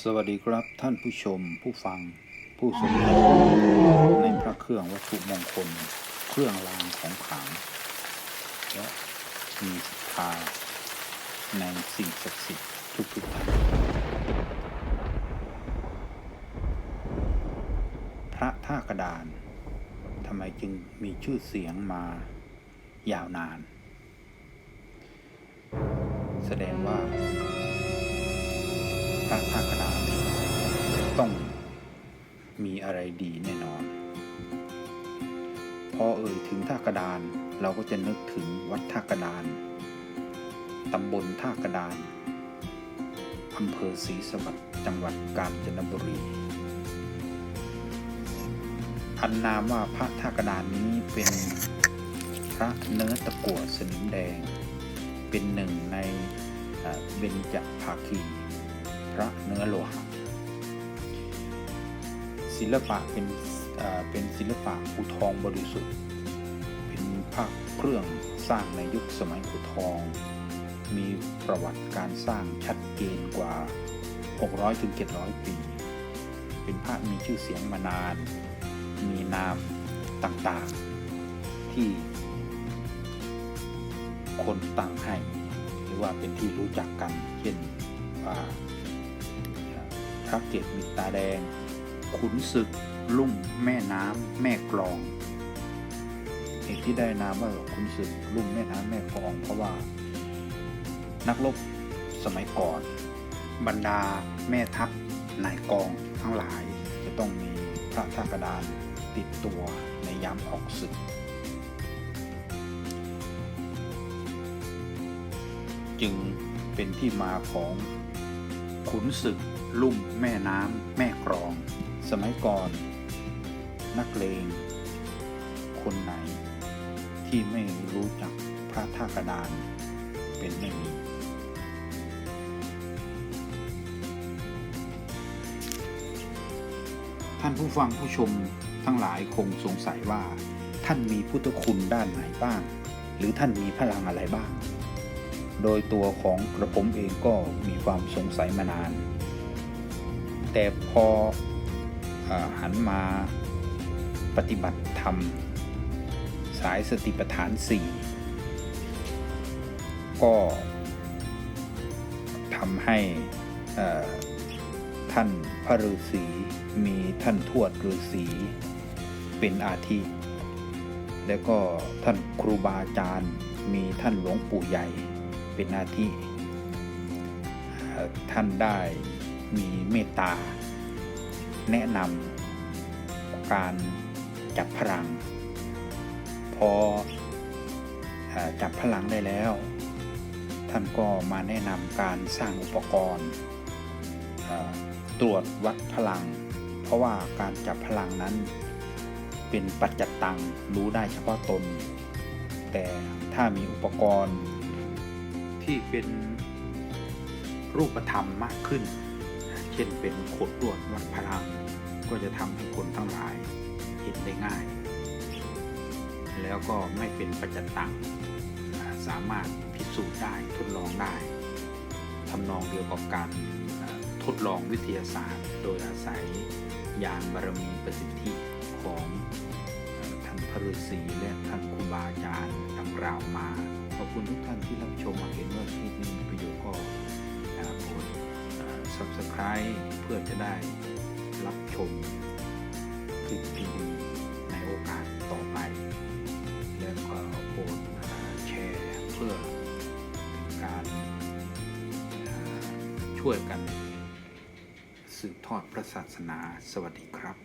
สวัสดีครับท่านผู้ชมผู้ฟังผู้สนใจในพระเครื่องวัตถุมงคล เครื่องรางของขลังและมีศรัทธาในสิ่งศักดิ์สิทธิ์ทุกๆท่านพระท่ากระดานทำไมจึงมีชื่อเสียงมายาวนาน แสดงว่า พระท่ากระดานต้องมีอะไรดีแน่นอน พอเอ่ยถึงท่ากระดานเราก็จะนึกถึงวัดท่ากระดาน ตำบลท่ากระดาน อำเภอศรีสวัสดิ์จังหวัดกาญจนบุรี อันนามว่าพระท่ากระดานนี้เป็นพระเนื้อตะกั่วสนิมแดง เป็นหนึ่งในเบญจภาคี พระเนื้อโลหะศิลปะเป็นเป็นศิลปะภูทองบริสุทธิ์ เป็นภาพเครื่องสร้างในยุคสมัยภูทอง มีประวัติการสร้างชัดเจนกว่า 600-700ถึง700ปี เป็นพระมีชื่อเสียงมานาน มีนามต่างๆ ที่คนตั้งให้ หรือว่าเป็นที่รู้จักกัน พระเกศมีตาแดง ขุนศึก ลุ่มแม่น้ำแม่กลองเหตุที่ได้นามว่าขุนศึกลุ่มแม่น้ำแม่กลอง เพราะว่า นักรบสมัยก่อน บรรดาแม่ทัพนายกองทั้งหลาย จะต้องมีพระท่ากระดานติดตัวในยามออกศึก จึงเป็นที่มาของขุนศึก ลุ่มแม่น้ำแม่กรอง สมัยก่อน นักเลง คนไหน ที่ไม่รู้จักพระท่ากระดานเป็นไม่มีท่านผู้ฟังผู้ชมทั้งหลายคงสงสัยว่า ท่านมีพุทธคุณด้านไหนบ้าง หรือท่านมีพลังอะไรบ้าง โดยตัวของกระผมเองก็มีความสงสัยมานาน แต่พออหันมาปฏิบัติธรรม สายสติปัฏฐานสี่ก็ทำให้ท่านพระฤาษีมีท่านทวดฤาษีเป็นอาทิ แล้วก็ท่านครูบาอาจารย์ มีท่านหลวงปู่ใหญ่เป็นอาทิ ท่านได้ มีเมตตา แนะนำการจับพลัง พอจับพลังได้แล้ว ท่านก็มาแนะนำการสร้างอุปกรณ์ตรวจวัดพลัง เพราะว่าการจับพลังนั้นเป็นปัจจตังรู้ได้เฉพาะตน แต่ถ้ามีอุปกรณ์ที่เป็นรูปธรรมมากขึ้น เช่นเป็นขดลวดวัดพลัง ก็จะทำให้คนทั้งหลายเห็นได้ง่าย แล้วก็ไม่เป็นปัจจตังสามารถพิสูจน์ได้ทดลองได้ทำนองเดียวกับการทดลองวิทยาศาสตร์ โดยอาศัยยานบารมีประสิทธิของท่านพระฤาษีและท่านครูบาอาจารย์ดังกล่าวมา ขอบคุณทุกท่านที่รับชมมาเห็นว่าคลิปนี้มีประโยชน์ก็อ่าโปรด subscribe เพื่อจะได้รับชมคลิปดีๆในโอกาสต่อไป แล้วก็โปรดแชร์เพื่อเป็นการช่วยกันสืบทอดพระศาสนาสวัสดีครับ